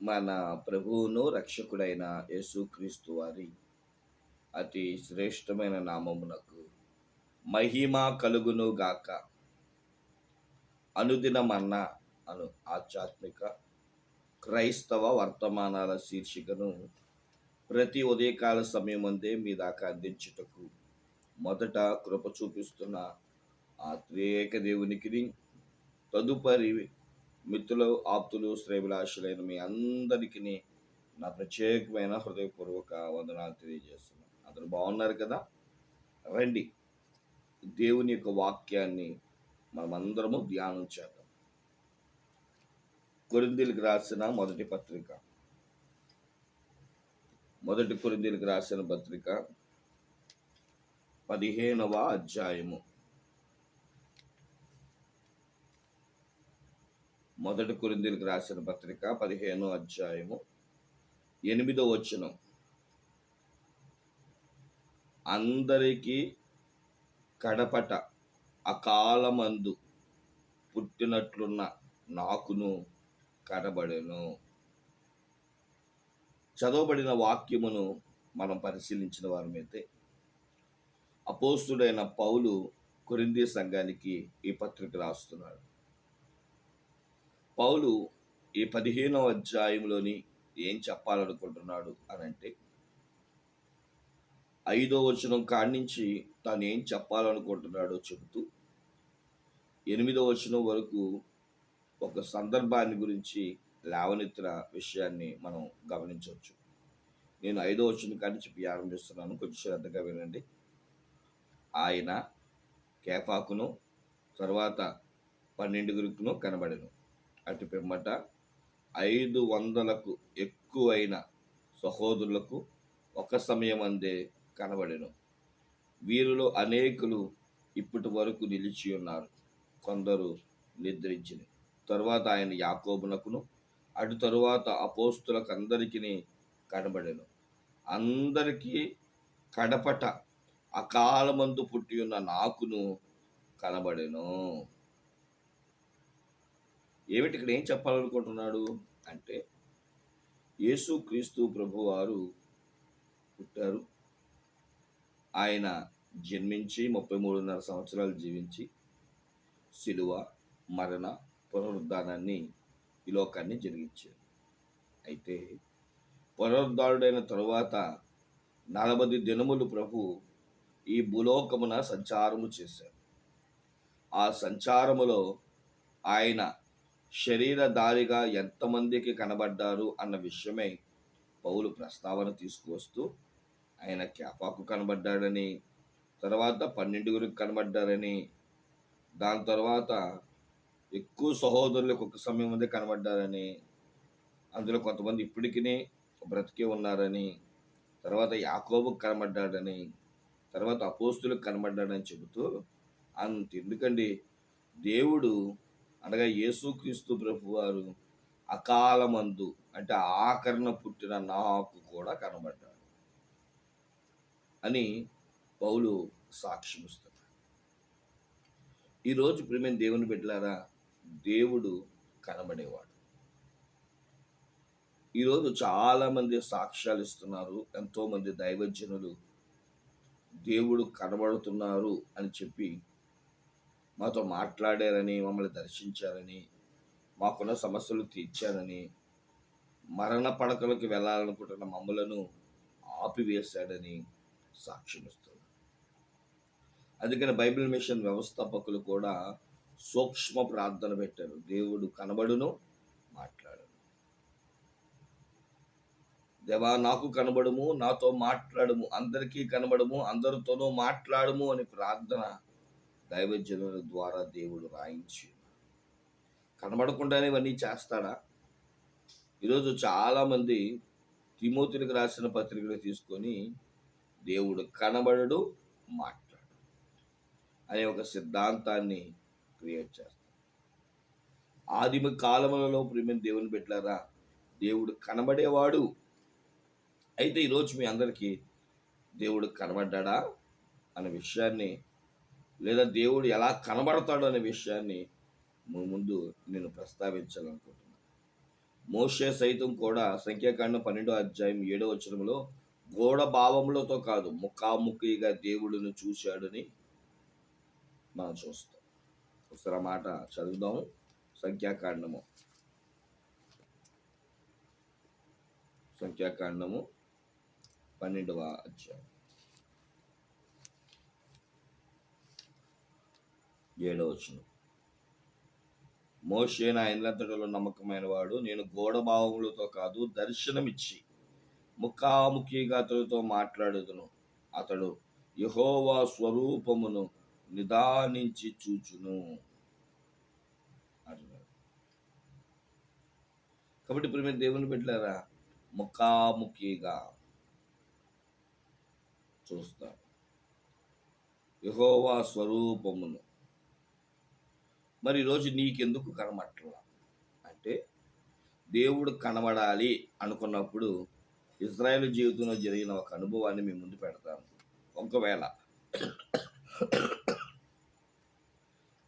మన ప్రభువును రక్షకుడైన యేసుక్రీస్తు వారి అతి శ్రేష్టమైన నామమునకు మహిమ కలుగును గాక. అనుదినమన్న అను ఆధ్యాత్మిక క్రైస్తవ వర్తమానాల శీర్షికను ప్రతి ఉదయకాల సమయమందే మీ దాకా అందించుటకు మొదట కృప చూపిస్తున్న ఆ త్రియేక దేవునికి తదుపరి మిత్రులు ఆప్తులు శ్రేభిలాషులైన మీ అందరికీ నా ప్రత్యేకమైన హృదయపూర్వక వందనాలు తెలియజేస్తున్నాను. అందరూ బాగున్నారు కదా? రండి. దేవుని యొక్క వాక్యాన్ని మనమందరము ధ్యానం చేద్దాం. కొరిందీలకు రాసిన మొదటి పత్రిక. మొదటి కొరిందీలకు రాసిన పత్రిక పదిహేనవ అధ్యాయము. మొదటి కొరిందీలకు రాసిన పత్రిక పదిహేనో అధ్యాయము ఎనిమిదో వచనం. అందరికీ కడపట అకాలమందు పుట్టినట్లున్న నాకును కనబడెను. చదవబడిన వాక్యమును మనం పరిశీలించిన వారమైతే అపోస్తుడైన పౌలు కొరింది సంఘానికి ఈ పత్రిక రాస్తున్నాడు. పౌలు ఈ పదిహేనవ అధ్యాయంలోని ఏం చెప్పాలనుకుంటున్నాడు అని అంటే ఐదో వచనం కాడి నుంచి తాను ఏం చెప్పాలనుకుంటున్నాడో చెబుతూ ఎనిమిదో వచనం వరకు ఒక సందర్భాన్ని గురించి లేవనెత్తిన విషయాన్ని మనం గమనించవచ్చు. నేను ఐదో వచనం కాడి నుంచి ప్రారంభిస్తున్నాను కొంచెం శ్రద్ధగా వినండి. ఆయన కేఫాకును తర్వాత పన్నెండుగురికును కనబడను. అటు పిమ్మట ఐదు వందలకు ఎక్కువైన సహోదరులకు ఒక సమయం అందే కనబడెను. వీరిలో అనేకులు ఇప్పటి వరకు నిలిచి ఉన్నారు. కొందరు నిద్రించిన తరువాత ఆయన యాకోబునకును అటు తరువాత అపోస్తులకు అందరికీ కనబడెను. అందరికీ కడపట అకాలమందు పుట్టి ఉన్న నాకును కనబడెను. ఏమిటి ఇక్కడ ఏం చెప్పాలనుకుంటున్నాడు? అంటే యేసు క్రీస్తు ప్రభువారు పుట్టారు. ఆయన జన్మించి ముప్పై మూడున్నర సంవత్సరాలు జీవించి శిలువ మరణ పునరుద్ధానాన్ని ఈ లోకాన్ని జరిగించారు. అయితే పునరుద్ధారుడైన తరువాత నలభై దినములు ప్రభు ఈ భూలోకమున సంచారము చేశారు. ఆ సంచారములో ఆయన శరీరధారిగా ఎంతమందికి కనబడ్డారు అన్న విషయమై పౌలు ప్రస్తావన తీసుకువస్తూ ఆయన క్యాపాకు కనబడ్డాడని తర్వాత పన్నెండుగురికి కనబడ్డారని దాని తర్వాత ఎక్కువ సహోదరులకు ఒక సమయం ముందే కనబడ్డారని అందులో కొంతమంది ఇప్పటికీ బ్రతికే ఉన్నారని తర్వాత యాకోబుకు కనబడ్డాడని తర్వాత అపోస్తులకు కనబడ్డాడని చెబుతూ అంత ఎందుకండి దేవుడు అనగా యేసుక్రీస్తు ప్రభు వారు అకాలమందు అంటే ఆకరణ పుట్టిన నాకు కూడా కనబడ్డాడు అని పౌలు సాక్ష్యమిస్తున్నాడు ఈరోజు ప్రేమైన దేవుని బిడ్డలారా దేవుడు కనబడేవాడు. ఈరోజు చాలామంది సాక్ష్యాలు ఇస్తున్నారు ఎంతోమంది దైవజనులు దేవుడు కనబడుతున్నారు అని చెప్పి మాతో మాట్లాడారని మమ్మల్ని దర్శించారని మాకున్న సమస్యలు తీర్చారని మరణ పడకలకు వెళ్ళాలనుకుంటున్న మమ్మలను ఆపివేశాడని సాక్ష్యమిస్తున్నారు అందుకని బైబిల్ మిషన్ వ్యవస్థాపకులు కూడా సూక్ష్మ ప్రార్థన పెట్టారు. దేవుడు కనబడును మాట్లాడను. దేవా నాకు కనబడము నాతో మాట్లాడము అందరికీ కనబడము అందరితోనూ మాట్లాడము అని ప్రార్థన దైవజనుల ద్వారా దేవుడు రాయించి కనబడకుండానే ఇవన్నీ చేస్తాడా? ఈరోజు చాలామంది తిమోతులకు రాసిన పత్రికలు తీసుకొని దేవుడు కనబడడు మాట్లాడు అనే ఒక సిద్ధాంతాన్ని క్రియేట్ చేస్తాడు. ఆదిమ కాలములలో ప్రేమ దేవుని పెట్టారా దేవుడు కనబడేవాడు. అయితే ఈరోజు మీ అందరికీ దేవుడు కనబడ్డా అనే విషయాన్ని లేదా దేవుడు ఎలా కనబడతాడు అనే విషయాన్ని ముందు నేను ప్రస్తావించాలనుకుంటున్నాను మోషే సైతం కూడా సంఖ్యాకాండం పన్నెండో అధ్యాయం ఏడో వచనంలో గోడ భావములతో కాదు ముఖాముఖిగా దేవుడిని చూశాడని మనం చూస్తాం. ఒకసారి మాట చదువుదాం సంఖ్యాకాండము. సంఖ్యాకాండము పన్నెండవ అధ్యాయం. ఏడవ మోషే నా ఇండ్లంతటిలో నమ్మకమైన వాడు నేను గోడ భావములతో కాదు దర్శనమిచ్చి ముఖాముఖిగా అతడితో మాట్లాడుదును. అతడు యహోవా స్వరూపమును నిదానించి చూచును. అంటున్నాడు. కాబట్టి ఇప్పుడు మీరు దేవుని పెట్టారా ముఖాముఖిగా చూస్తారు యహోవా స్వరూపమును మరి ఈరోజు నీకెందుకు కనబట్లా అంటే దేవుడు కనబడాలి అనుకున్నప్పుడు ఇజ్రాయెల్ జీవితంలో జరిగిన ఒక అనుభవాన్ని మీ ముందు పెడతాను. ఒకవేళ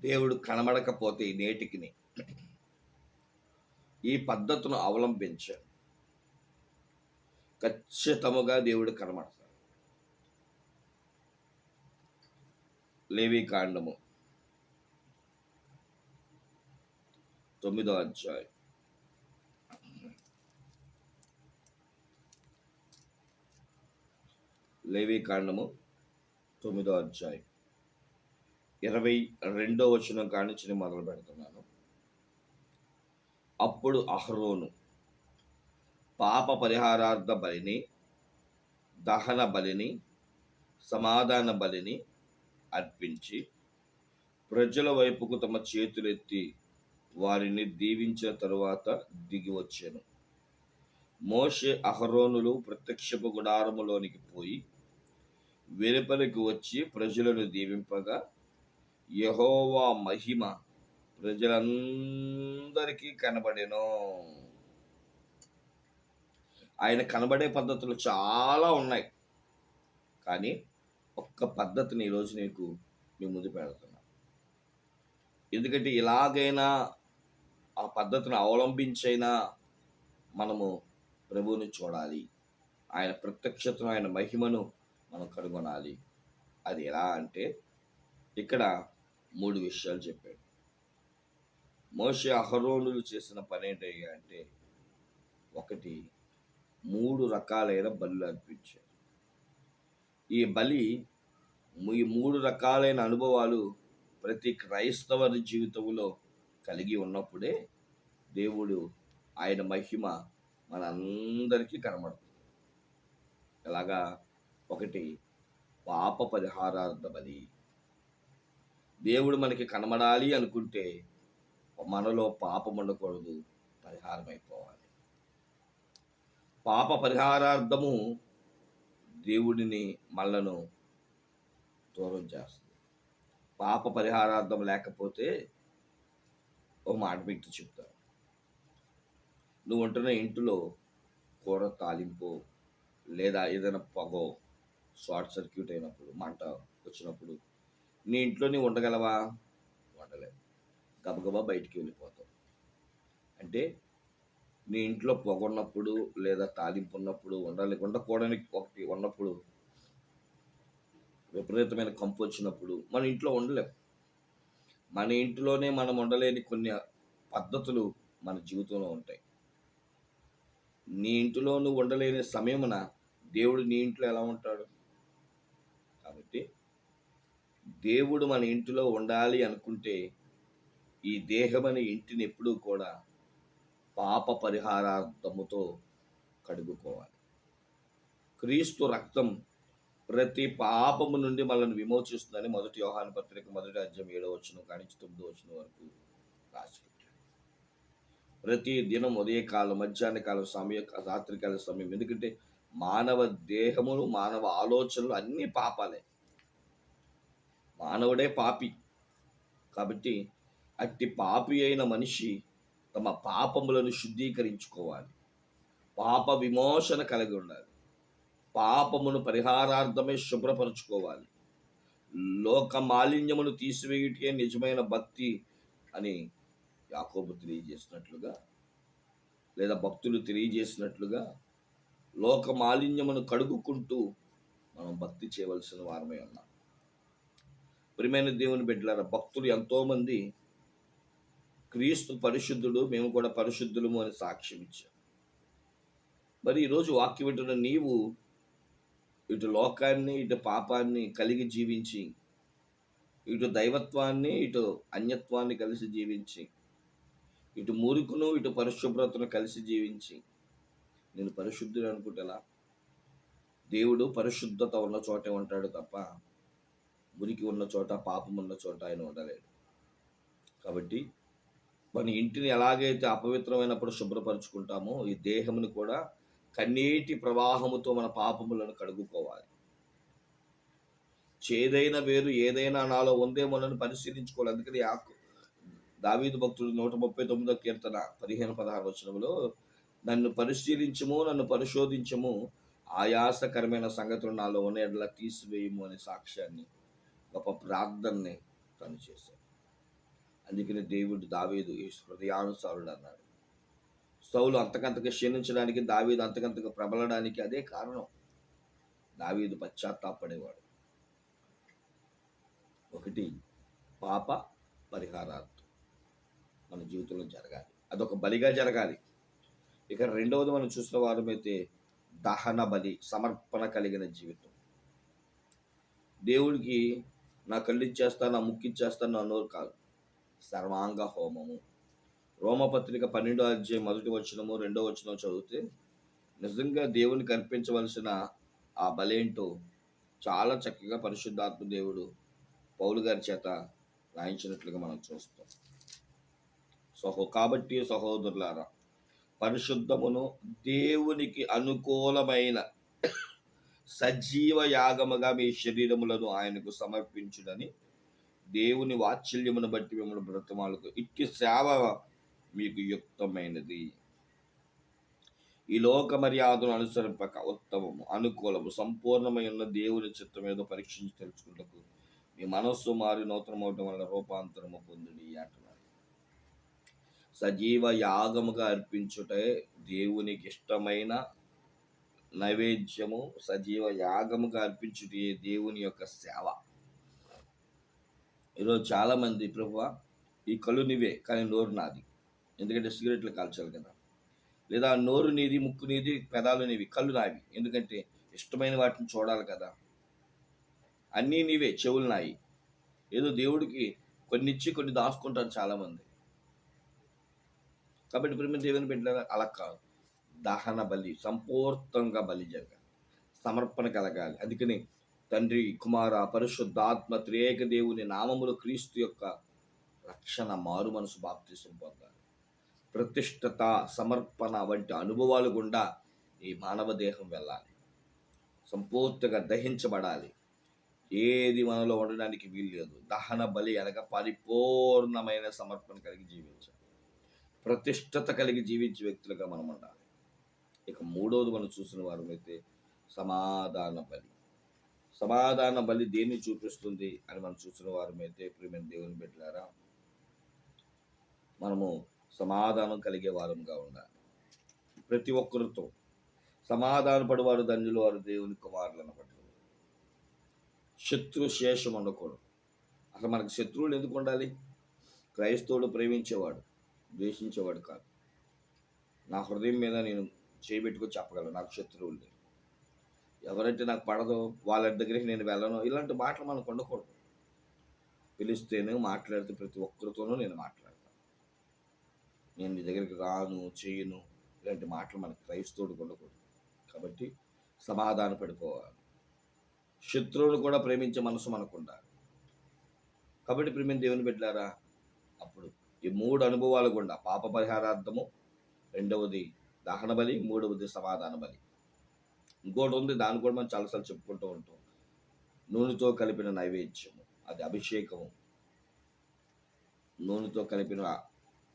దేవుడు కనబడకపోతే ఈ నేటికిని ఈ పద్ధతును అవలంబించాను ఖచ్చితముగా దేవుడు కనబడతాడు. లేవి కాండము. తొమ్మిదో అధ్యాయం. లేవి కాండము తొమ్మిదో అధ్యాయం. ఇరవై రెండో వచనం కానించి మొదలు పెడుతున్నాను. అప్పుడు అహరోను పాప పరిహారార్థ బలిని దహన బలిని సమాధాన బలిని అర్పించి ప్రజల వైపుకు తమ చేతులెత్తి వారిని దీవించిన తరువాత దిగి వచ్చాను. మోషే అహరోనులు ప్రత్యక్షపు గుడారములోనికి పోయి వెలుపలికి వచ్చి ప్రజలను దీవింపగా యహోవా మహిమ ప్రజలందరికీ కనబడెను. ఆయన కనబడే పద్ధతులు చాలా ఉన్నాయి. కానీ ఒక్క పద్ధతిని ఈరోజు నీకు మీ ముందు పెడుతున్నా. ఎందుకంటే ఇలాగైనా ఆ పద్ధతిని అవలంబించైనా మనము ప్రభువుని చూడాలి. ఆయన ప్రత్యక్షతను ఆయన మహిమను మనం కనుగొనాలి. అది ఎలా అంటే ఇక్కడ మూడు విషయాలు చెప్పాడు. మోషే అహరోనులు చేసిన పని ఏంటయ్యా అంటే ఒకటి మూడు రకాలైన బలులు అర్పించారు. ఈ బలి ఈ మూడు రకాలైన అనుభవాలు ప్రతి క్రైస్తవ జీవితంలో కలిగి ఉన్నప్పుడే దేవుడు ఆయన మహిమ మన అందరికీ కనబడుతుంది. ఎలాగా? ఒకటి పాప పరిహారార్థ బలి దేవుడు మనకి కనబడాలి అనుకుంటే మనలో పాపం ఉండకూడదు పరిహారం అయిపోవాలి పాప పరిహారార్థము దేవుడిని మళ్ళను దూరం చేస్తుంది. పాప పరిహారార్థం లేకపోతే ఓ మాట మీకు చెప్తాను. నువ్వు ఉంటున్న ఇంటిలో కూర తాలింపు లేదా ఏదైనా పొగో షార్ట్ సర్క్యూట్ అయినప్పుడు మంట వచ్చినప్పుడు నీ ఇంట్లో నీవు ఉండగలవా? ఉండలేవు. గబగబా బయటికి వెళ్ళిపోతావు. అంటే నీ ఇంట్లో పొగ ఉన్నప్పుడు లేదా తాలింపు ఉన్నప్పుడు ఉండాలి ఉండకూడనికి ఒకటి ఉన్నప్పుడు విపరీతమైన కంపు వచ్చినప్పుడు మన ఇంట్లో ఉండలేము మన ఇంట్లోనే మనం ఉండలేని కొన్ని పద్ధతులు మన జీవితంలో ఉంటాయి. నీ ఇంటిలో నువ్వు ఉండలేని సమయమున దేవుడు నీ ఇంట్లో ఎలా ఉంటాడు? కాబట్టి దేవుడు మన ఇంటిలో ఉండాలి అనుకుంటే ఈ దేహం అనే ఇంటిని ఎప్పుడూ కూడా పాప పరిహారార్థముతో కడుగుకోవాలి. క్రీస్తు రక్తం ప్రతి పాపము నుండి మనల్ని విమోచిస్తుందని మొదటి యోహాను పత్రిక మొదటి అధ్యాయం ఏడో వచ్చిన కానించి తొమ్మిదో వచ్చిన వరకు రాసిపెట్టాడు. ప్రతి దినం ఉదయకాలం మధ్యాహ్న కాలం సమయం రాత్రికాల సమయం ఎందుకంటే మానవ దేహములు మానవ ఆలోచనలు అన్నీ పాపాలే. మానవుడే పాపి. కాబట్టి అట్టి పాపి అయిన మనిషి తమ పాపములను శుద్ధీకరించుకోవాలి. పాప విమోచన కలిగి ఉండాలి. పాపమును పరిహారార్థమే శుభ్రపరచుకోవాలి. లోక మాలిన్యమును తీసివేయుటే నిజమైన భక్తి అని యాకోబు తెలియజేసినట్లుగా లేదా భక్తులు తెలియజేసినట్లుగా లోక మాలిన్యమును కడుగుకుంటూ మనం భక్తి చేయవలసిన వారమే ఉన్నాం. ప్రియమైన దేవుని బిడ్డలారా భక్తులు ఎంతోమంది క్రీస్తు పరిశుద్ధుడు మేము కూడా పరిశుద్ధులము అని సాక్ష్యం ఇచ్చాం మరి ఈరోజు వాక్యం వింటున్న నీవు ఇటు లోకాన్ని ఇటు పాపాన్ని కలిగి జీవించి ఇటు దైవత్వాన్ని ఇటు అన్యత్వాన్ని కలిసి జీవించి ఇటు మురుకును ఇటు పరిశుభ్రతను కలిసి జీవించి నేను పరిశుద్ధుడు అనుకుంటేలా? దేవుడు పరిశుద్ధత ఉన్న చోటే ఉంటాడు తప్ప మురికి ఉన్న చోట పాపం ఉన్న చోట ఆయన ఉండలేడు. కాబట్టి మన ఇంటిని ఎలాగైతే అపవిత్రమైనప్పుడు శుభ్రపరుచుకుంటామో ఈ దేహమును కూడా కన్నీటి ప్రవాహముతో మన పాపములను కడుగుకోవాలి. చేదైన వేరు ఏదైనా నాలో ఉందేమోనని పరిశీలించుకోవాలి. అందుకని యాకు దావీదు భక్తుడు నూట ముప్పై తొమ్మిదో కీర్తన పదిహేను పదహారు వచనంలో నన్ను పరిశీలించము నన్ను పరిశోధించము. ఆయాసకరమైన సంగతులు నాలో ఉన్న ఎడల తీసివేయము అనే సాక్ష్యాన్ని గొప్ప ప్రార్థనని తను చేశాడు. అందుకని దేవుడు దావీదు ఈ హృదయానుసారుడు అన్నాడు. సౌలు అంతకంతగా క్షీణించడానికి దావీదు అంతకంతగా ప్రబలడానికి అదే కారణం. దావీదు పశ్చాత్తాపడేవాడు. ఒకటి పాప పరిహారార్థం మన జీవితంలో జరగాలి. అదొక బలిగా జరగాలి. ఇక రెండవది మనం చూసిన వారమైతే దహన బలి సమర్పణ కలిగిన జీవితం. దేవుడికి నా కళ్ళు ఇచ్చేస్తా నా ముక్కు ఇచ్చేస్తా నా నోరు కాదు. సర్వాంగ హోమము. రోమపత్రిక పన్నెండో అధ్యాయం మొదటి వచనము రెండో వచనం చదివితే నిజంగా దేవునికి అర్పించవలసిన ఆ బలేంటో చాలా చక్కగా పరిశుద్ధాత్మ దేవుడు పౌలు గారి చేత రాయించినట్లుగా మనం చూస్తాం. సహో కాబట్టి సహోదరులారా పరిశుద్ధమును దేవునికి అనుకూలమైన సజీవ యాగముగా మీ శరీరములను ఆయనకు సమర్పించుడని దేవుని వాత్సల్యమును బట్టి మిమ్మల్ని బ్రతమాలకు. ఇట్టి సేవ మీకు యుక్తమైనది. ఈ లోక మర్యాదను అనుసరింపక ఉత్తమము అనుకూలము సంపూర్ణమైన దేవుని చిత్తం ఏదో పరీక్షించి తెలుసుకుంటకు మీ మనస్సు మారి నూతనమవటం వల్ల రూపాంతరము పొందుడి అంటున్నారు సజీవ యాగముగా అర్పించుటే దేవునికి ఇష్టమైన నైవేద్యము సజీవ యాగముగా అర్పించుటే దేవుని యొక్క సేవ. ఈరోజు చాలామంది ప్రభు ఈ కళ్ళు నీవే కానీ నోరు నాది. ఎందుకంటే సిగరెట్లు కాల్చాలి కదా. లేదా నోరు నీది ముక్కు నీది పెదాలు నీవి కళ్ళు నావి. ఎందుకంటే ఇష్టమైన వాటిని చూడాలి కదా. అన్నీ నీవే చెవులు నాయి. ఏదో దేవుడికి కొన్ని ఇచ్చి కొన్ని దాచుకుంటారు చాలామంది. కాబట్టి ప్రేమ దేవుని పెట్టిన అలా కాదు. దహన బలి సంపూర్తంగా బలి జరగాలి. సమర్పణ కలగాలి. అందుకని తండ్రి కుమార పరిశుద్ధాత్మ త్రియేక దేవుని నామములు క్రీస్తు యొక్క రక్షణ మారు మనసు బాప్తీసం పొందాలి. ప్రతిష్టత సమర్పణ వంటి అనుభవాలు గుండా ఈ మానవ దేహం వెళ్ళాలి. సంపూర్తిగా దహించబడాలి. ఏది మనలో ఉండడానికి వీలు లేదు. దహన బలి అనగా పరిపూర్ణమైన సమర్పణ కలిగి జీవించాలి. ప్రతిష్టత కలిగి జీవించే వ్యక్తులుగా మనం ఉండాలి. ఇక మూడవది మనం చూసిన వారమైతే సమాధాన బలి. సమాధాన బలి దేన్ని చూపిస్తుంది అని మనం చూసిన వారమైతే ప్రేమ దేవుని బిడ్డలారా మనము సమాధానం కలిగే వారంగా ఉండాలి. ప్రతి ఒక్కరితో సమాధాన పడేవారు ధన్యులు వారు దేవుని కుమారులు అనబడ్డారు శత్రు శేషం ఉండకూడదు. అసలు మనకు శత్రువులు ఎందుకు ఉండాలి? క్రైస్తవుడు ప్రేమించేవాడు ద్వేషించేవాడు కాదు. నా హృదయం మీద నేను చేయబెట్టుకొని చెప్పగలను నాకు శత్రువులు లేదు ఎవరైతే నాకు పడదో వాళ్ళ దగ్గరికి నేను వెళ్ళను ఇలాంటి మాటలు మనకు ఉండకూడదు పిలిస్తేనే మాట్లాడితే ప్రతి ఒక్కరితోనూ నేను మాట్లాడతాను నేను నీ దగ్గరికి రాను చేయను ఇలాంటి మాటలు మన క్రైస్తవుడు ఉండకూడదు. కాబట్టి సమాధాన పడిపోవాలి. శత్రువును కూడా ప్రేమించే మనసు మనకు ఉండాలి కాబట్టి ప్రేమ దేవుని పెట్టారా అప్పుడు ఈ మూడు అనుభవాలు గుండా పాప పరిహారార్థము రెండవది దహన బలి మూడవది సమాధాన బలి. ఇంకోటి ఉంది దాన్ని కూడా మనం చాలాసార్లు చెప్పుకుంటూ ఉంటాం. నూనెతో కలిపిన నైవేద్యము అది అభిషేకము. నూనెతో కలిపిన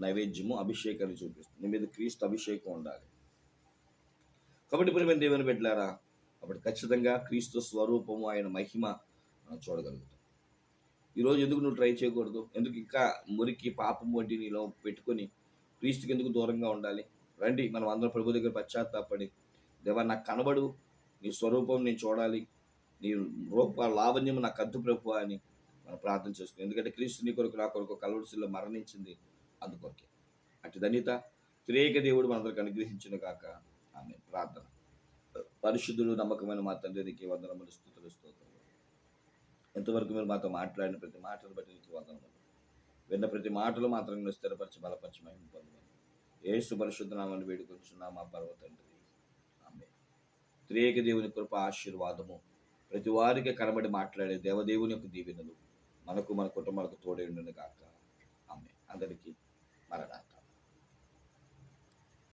నైవేద్యము అభిషేకాన్ని చూపిస్తుంది. నీ మీద క్రీస్తు అభిషేకం ఉండాలి. కాబట్టి ప్రేమ దేవుని పెట్టారా అప్పుడు ఖచ్చితంగా క్రీస్తు స్వరూపము ఆయన మహిమ మనం చూడగలుగుతాం. ఈరోజు ఎందుకు నువ్వు ట్రై చేయకూడదు? ఎందుకు ఇంకా మురికి పాపం వంటి నీలో పెట్టుకొని క్రీస్తుకి ఎందుకు దూరంగా ఉండాలి? రండి మనం అందరం ప్రభు దగ్గర పశ్చాత్తాపడి దేవా నాకు కనబడు నీ స్వరూపం నేను చూడాలి నీ రూప లావణ్యం నాకు అద్దు ప్రభు అని మనం ప్రార్థన చేసుకుని ఎందుకంటే క్రీస్తు నీ కొరకు నా కొరకు కలవరిశిలో మరణించింది. అందుకొరకే. అటు ధన్యత త్రేక దేవుడు మనందరికి అనుగ్రహించిన కాక ఆమె ప్రార్థన. పరిశుద్ధులు నమ్మకమైన మా తండ్రి నీకు వందనములు స్థుతులు స్తోత్రములు. ఎంతవరకు మీరు మాతో మాట్లాడిన ప్రతి మాటను బట్టి నీకు వందనములు. విన్న ప్రతి మాటలు మాత్రం స్థిరపరిచి బలపరిచి మహిమ పొందమని. ఏసు పరిశుద్ధనామని వేడుకొంచున్నా మా పర్వ తండ్రి. ఆమె త్రేక దేవుని కృప ఆశీర్వాదము ప్రతి వారికి కనబడి మాట్లాడే దేవదేవుని యొక్క దీవెనలు మనకు మన కుటుంబాలకు తోడే ఉండును కాక ఆమె అందరికీ I don't know.